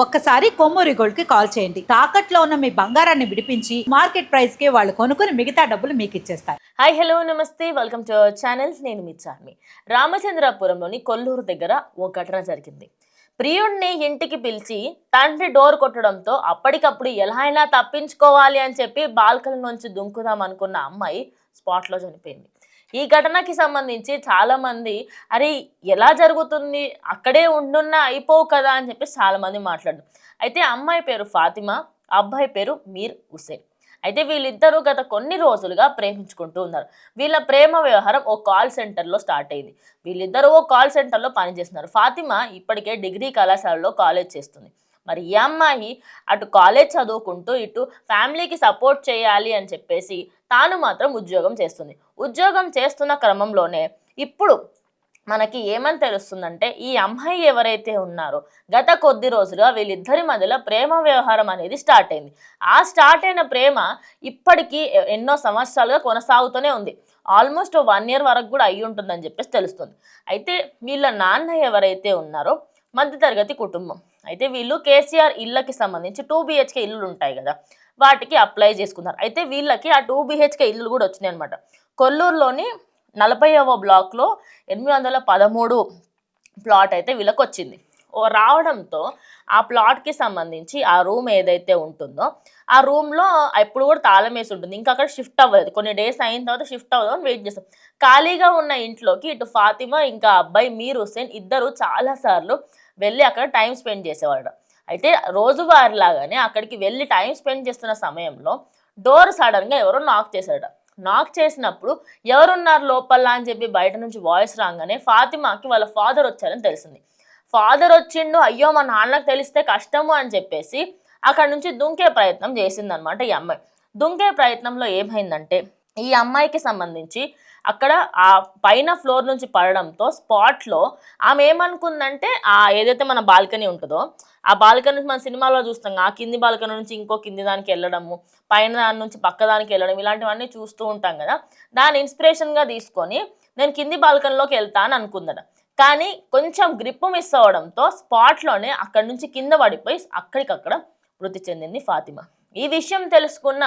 ఒక్కసారి కొమ్మూరి గోల్డ్కి కాల్ చేయండి. తాకట్లో ఉన్న మీ బంగారాన్ని విడిపించి మార్కెట్ ప్రైస్కి వాళ్ళు కొనుక్కుని మిగతా డబ్బులు మీకు ఇచ్చేస్తారు. Hi hello namaste. Welcome to channel. నేను మీ చార్మి. రామచంద్రపురంలోని కొల్లూరు దగ్గర ఓ ఘటన జరిగింది. ప్రియుడిని ఇంటికి పిలిచి తండ్రి డోర్ కొట్టడంతో అప్పటికప్పుడు ఎలా అయినా తప్పించుకోవాలి అని చెప్పి బాల్కనీ నుంచి దుంకుదాం అనుకున్న అమ్మాయి స్పాట్లో చనిపోయింది. ఈ ఘటనకి సంబంధించి చాలా మంది అరే ఎలా జరుగుతుంది? అక్కడే ఉండున్నా అయిపోవు కదా అని చెప్పి చాలా మంది మాట్లాడారు. అయితే అమ్మాయి పేరు ఫాతిమా అబ్బాయి పేరు మీర్ హుసేన్ అయితే వీళ్ళిద్దరూ గత కొన్ని రోజులుగా ప్రేమించుకుంటూ ఉన్నారు. వీళ్ళ ప్రేమ వ్యవహారం ఓ కాల్ సెంటర్లో స్టార్ట్ అయింది. వీళ్ళిద్దరూ ఓ కాల్ సెంటర్లో పనిచేస్తున్నారు. ఫాతిమా ఇప్పటికే డిగ్రీ కళాశాలలో కాలేజ్ చేస్తుంది. మరి ఈ అమ్మాయి అటు కాలేజ్ చదువుకుంటూ ఇటు ఫ్యామిలీకి సపోర్ట్ చేయాలి అని చెప్పేసి తాను మాత్రం ఉద్యోగం చేస్తుంది. ఉద్యోగం చేస్తున్న క్రమంలోనే ఇప్పుడు మనకి ఏమని తెలుస్తుందంటే ఈ అమ్మాయి ఎవరైతే ఉన్నారో గత కొద్ది రోజులుగా వీళ్ళిద్దరి మధ్యలో ప్రేమ వ్యవహారం అనేది స్టార్ట్ అయింది. ఆ స్టార్ట్ అయిన ప్రేమ ఇప్పటికీ ఎన్నో సంవత్సరాలుగా కొనసాగుతూనే ఉంది. ఆల్మోస్ట్ వన్ ఇయర్ వరకు కూడా అయి ఉంటుందని చెప్పేసి తెలుస్తుంది. అయితే వీళ్ళ నాన్న ఎవరైతే ఉన్నారో మధ్యతరగతి కుటుంబం. అయితే వీళ్ళు కేసీఆర్ ఇళ్ళకి సంబంధించి టూ బిహెచ్కే ఇల్లులు ఉంటాయి కదా వాటికి అప్లై చేసుకున్నారు. అయితే వీళ్ళకి ఆ టూ బిహెచ్కే ఇల్లులు కూడా వచ్చినాయి అనమాట కొల్లూరులోని నలభైవ బ్లాక్లో ఎనిమిది వందల పదమూడు ప్లాట్ అయితే వీళ్ళకి వచ్చింది రావడంతో ఆ ప్లాట్కి సంబంధించి ఆ రూమ్ ఏదైతే ఉంటుందో ఆ రూమ్లో ఎప్పుడు కూడా తాళం వేసి ఉంటుంది. ఇంకా అక్కడ షిఫ్ట్ అవ్వలేదు. కొన్ని డేస్ అయిన తర్వాత షిఫ్ట్ అవ్వదు అని వెయిట్ చేస్తాం. ఖాళీగా ఉన్న ఇంట్లోకి ఇటు ఫాతిమా ఇంకా అబ్బాయి మీర్ హుస్సేన్ ఇద్దరు చాలాసార్లు వెళ్ళి అక్కడ టైం స్పెండ్ చేసేవాడు అయితే రోజువారి లాగానే అక్కడికి వెళ్ళి టైం స్పెండ్ చేస్తున్న సమయంలో డోర్ సడన్గా ఎవరో నాక్ చేశాడు నాక్ చేసినప్పుడు ఎవరున్నారు లోపల అని చెప్పి బయట నుంచి వాయిస్ రాగానే ఫాతిమాకి వాళ్ళ ఫాదర్ వచ్చారని తెలిసింది. ఫాదర్ వచ్చిండు అయ్యో మా నాన్నకు తెలిస్తే కష్టము అని చెప్పేసి అక్కడ నుంచి దుంకే ప్రయత్నం చేసిందనమాట ఈ అమ్మాయి. దుంకే ప్రయత్నంలో ఏమైందంటే ఈ అమ్మాయికి సంబంధించి అక్కడ ఆ పైన ఫ్లోర్ నుంచి పడడంతో స్పాట్లో ఆమె ఏమనుకుందంటే ఆ ఏదైతే మన బాల్కనీ ఉంటుందో ఆ బాల్కనీ నుంచి మన సినిమాలో చూస్తాం ఆ కింది బాల్కనీ నుంచి ఇంకో కింది దానికి వెళ్ళడము పైన దాని నుంచి పక్క దానికి వెళ్ళడం ఇలాంటివన్నీ చూస్తూ ఉంటాం కదా. దాని ఇన్స్పిరేషన్గా తీసుకొని నేను కింది బాల్కనీలోకి వెళ్తాను అనుకుందట. కానీ కొంచెం గ్రిప్ మిస్ అవడంతో స్పాట్లోనే అక్కడి నుంచి కింద పడిపోయి అక్కడికక్కడ మృతి చెందింది ఫాతిమా. ఈ విషయం తెలుసుకున్న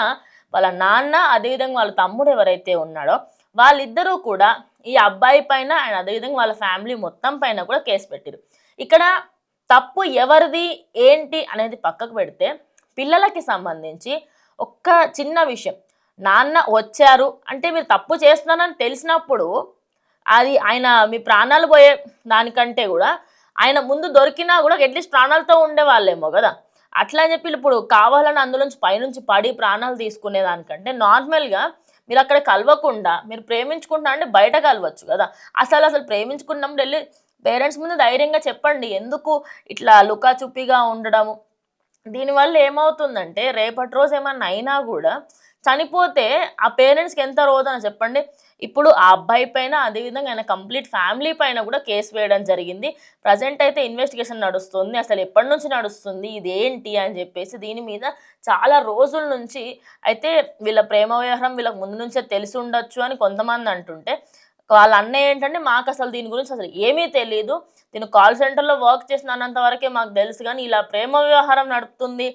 వాళ్ళ నాన్న అదేవిధంగా వాళ్ళ తమ్ముడు ఎవరైతే ఉన్నాడో వాళ్ళిద్దరూ కూడా ఈ అబ్బాయి పైన అండ్ అదేవిధంగా వాళ్ళ ఫ్యామిలీ మొత్తం పైన కూడా కేసు పెట్టారు ఇక్కడ తప్పు ఎవరిది ఏంటి అనేది పక్కకు పెడితే పిల్లలకి సంబంధించి ఒక్క చిన్న విషయం. నాన్న వచ్చారు అంటే మీరు తప్పు చేస్తున్నానని తెలిసినప్పుడు అది ఆయన మీ ప్రాణాలు పోయే దానికంటే కూడా ఆయన ముందు దొరికినా కూడా అట్లీస్ట్ ప్రాణాలతో ఉండేవాళ్ళేమో కదా. అట్లా అని చెప్పి ఇప్పుడు కావాలని అందులోంచి పైనుంచి పడి ప్రాణాలు తీసుకునే దానికంటే నార్మల్గా మీరు అక్కడ కలవకుండా మీరు ప్రేమించుకుంటున్నా అంటే బయట కలవచ్చు కదా. అసలు అసలు ప్రేమించుకున్నప్పుడు వెళ్ళి పేరెంట్స్ ముందు ధైర్యంగా చెప్పండి ఎందుకు ఇట్లా లుకాచుప్పిగా ఉండడము? దీనివల్ల ఏమవుతుందంటే రేపటి రోజు ఏమన్నా అయినా కూడా చనిపోతే ఆ పేరెంట్స్కి ఎంత రోదన చెప్పండి? ఇప్పుడు ఆ అబ్బాయి పైన అదేవిధంగా ఆయన కంప్లీట్ ఫ్యామిలీ పైన కూడా కేసు వేయడం జరిగింది. ప్రజెంట్ అయితే ఇన్వెస్టిగేషన్ నడుస్తుంది. అసలు ఎప్పటి నుంచి నడుస్తుంది? ఇది ఏంటి అని చెప్పేసి దీని మీద చాలా రోజుల నుంచి అయితే వీళ్ళ ప్రేమ వ్యవహారం వీళ్ళకి ముందు నుంచే తెలిసి ఉండొచ్చు అని కొంతమంది అంటుంటే వాళ్ళ అన్నయ్య ఏంటంటే మాకు అసలు దీని గురించి అసలు ఏమీ తెలియదు నేను కాల్ సెంటర్లో వర్క్ చేసినంత వరకే మాకు తెలుసు కానీ ఇలా ప్రేమ వ్యవహారం నడుపుతుంది.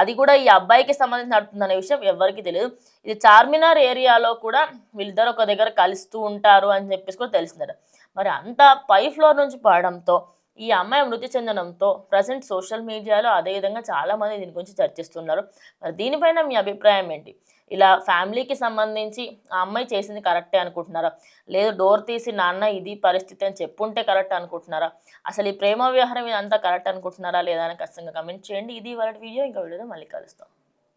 అది కూడా ఈ అబ్బాయికి సంబంధించి నడుపుతుంది అనే విషయం ఎవరికి తెలియదు ఇది చార్మినార్ ఏరియాలో కూడా వీళ్ళిద్దరు ఒక దగ్గర కలుస్తూ ఉంటారు అని చెప్పేసి కూడా తెలిసిందట. మరి అంత పై ఫ్లోర్ నుంచి పడడంతో ఈ అమ్మాయి మృతి చెందడంతో ప్రజెంట్ సోషల్ మీడియాలో అదేవిధంగా చాలామంది దీని గురించి చర్చిస్తున్నారు. మరి దీనిపైన మీ అభిప్రాయం ఏంటి? ఇలా ఫ్యామిలీకి సంబంధించి ఆ అమ్మాయి చేసింది కరెక్టే అనుకుంటున్నారా? లేదు డోర్ తీసి నాన్న ఇది పరిస్థితి అని చెప్పుంటే కరెక్ట్ అనుకుంటున్నారా? అసలు ఈ ప్రేమ వ్యవహారం ఇదంతా కరెక్ట్ అనుకుంటున్నారా లేదా? అని ఖచ్చితంగా కమెంట్ చేయండి. ఇది వాళ్ళ వీడియో. ఇంకా వీడియోలో మళ్ళీ కలుస్తాం.